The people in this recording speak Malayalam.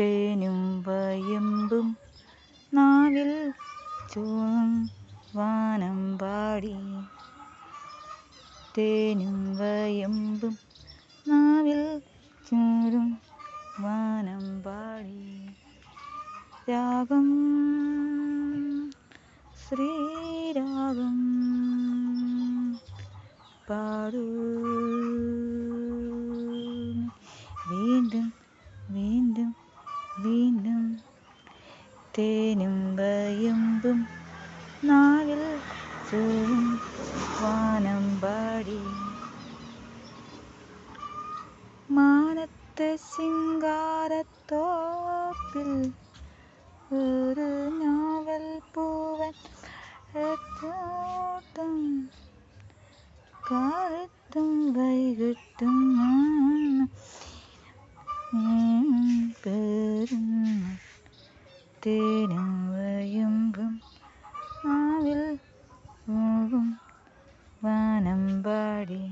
തേനും വയമ്പും നാവിൽ ചൂന്നും വാനം പാടി. തേനും വയമ്പും നാവിൽ ചൂരും വാനം പാടി. രാഗം ശ്രീരാഗം പാടൂ. തേനും വയമ്പും നാവിൽ പൂവും വാനം പാടി മാനത്തെ സിംഗാരത്തോപ്പിൽ ഒരു നാവൽ പൂവൻ എത്തോട്ടം കാലത്തും വൈകിട്ടും തേനും വയമ്പും നാവിൽ മൂകും വാനമ്പാടി